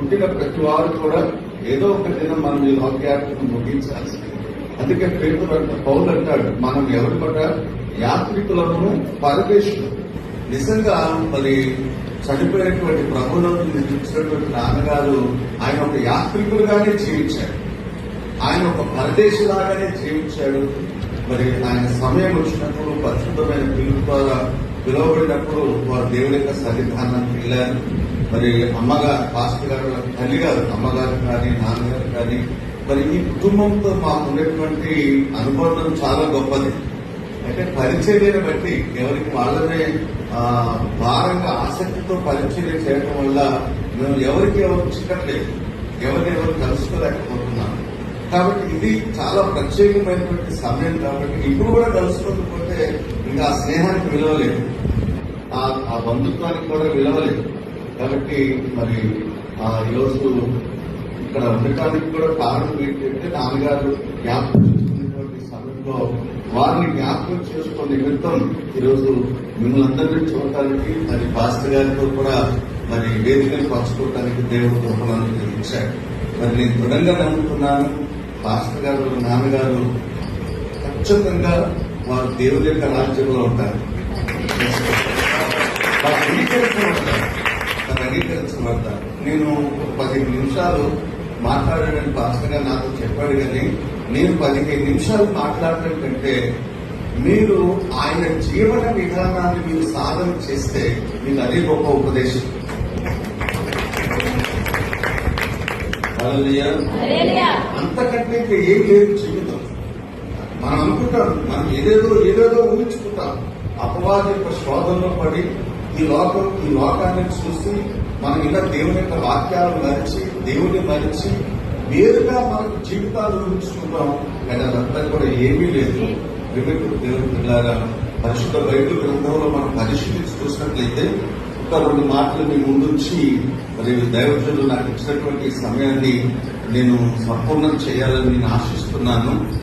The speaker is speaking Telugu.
పుట్టిన ప్రతి వారు కూడా ఏదో ఒక దినం మనం ఈ లోకయాత్రను ముగించాల్సింది అందుకే పేరు అంట పౌలు అంటాడు మనం ఎవరు పడ్డ యాత్రికులను పరదేశులు నిజంగా మరి చనిపోయినటువంటి ప్రభులను నిర్మించినటువంటి నాన్నగారు ఆయన ఒక యాత్రికులుగానే జీవించాడు ఆయన ఒక పరదేశిలాగానే జీవించాడు. మరి ఆయన సమయం వచ్చినప్పుడు పరిశుద్ధమైన పిలుపు ద్వారా పిలువబడినప్పుడు వారు దేవుని యొక్క సన్నిధానానికి వెళ్ళారు. మరి అమ్మగారు పాస్టర్ గారు తల్లి గారు అమ్మగారు కానీ నాన్నగారు కానీ మరి ఈ కుటుంబంతో మాకు ఉన్నటువంటి అనుబంధం చాలా గొప్పది. అంటే పరిచర్యను బట్టి ఎవరికి వాళ్ళనే భారంగా ఆసక్తితో పరిచర్య చేయడం వల్ల మేము ఎవరికి ఎవరు చిక్కట్లేదు. ఎవరిని ఎవరు కలుసుకోలేకపోతున్నాం. కాబట్టి ఇది చాలా ప్రత్యేకమైనటువంటి సమయం కాబట్టి ఇప్పుడు కూడా కలుసుకోకపోతే ఇంకా ఆ స్నేహానికి విలువలేదు ఆ ఆ బంధుత్వానికి కూడా విలువలేదు కాబట్టి మరి ఆ ఈరోజు ఇక్కడ ఉండటానికి కూడా కారణం ఏంటంటే నాన్నగారు జ్ఞాపకం చేసుకునేటువంటి సమయంలో వారిని జ్ఞాపకం చేసుకునే నిమిత్తం ఈరోజు మిమ్మల్ని అందరినీ చూడటానికి మరి పాస్టర్ గారితో కూడా మరి వేదికను పంచుకోవడానికి దేవుడు కృపలను ఇచ్చాడు మరి నేను దృఢంగా నమ్ముతున్నాను పాస్టర్ గారు నాన్నగారు ఖచ్చితంగా వారు దేవుని యొక్క రాజ్యంలో ఉంటారు. వారు నేను పదిహేను నిమిషాలు మాట్లాడానని పాస్టర్ గారు నాతో చెప్పాడు కానీ నేను పదిహేను నిమిషాలు మాట్లాడటం కంటే మీరు ఆయన జీవన విధానాన్ని మీరు సాధన చేస్తే మీకు అదే గొప్ప ఉపదేశం. అంతకంటే ఇంకా ఏం లేదు జీవితం. మనం అనుకుంటాం మనం ఏదేదో ఏదేదో ఊహించుకుంటాం. అపవాది యొక్క శోధనలో పడి ఈ లోకం ఈ లోకాన్ని చూసి మనం ఇలా దేవుని యొక్క వాక్యాలు మరిచి దేవుని మరిచి వేరుగా మనకు జీవితాలు ఊహించుకుంటాం కానీ అదంతా కూడా ఏమీ లేదు. వివేకుడు దేవుని పిల్లగా పరిశుద్ధ బైబిల్ గ్రంథంలో మనం పరిశీలించి చూసినట్లయితే ఒక రెండు మాటలు మీ ముందుంచి మరి దైవజనులు నాకు ఇచ్చినటువంటి సమయాన్ని నేను సంపూర్ణం చేయాలని నేను ఆశిస్తున్నాను.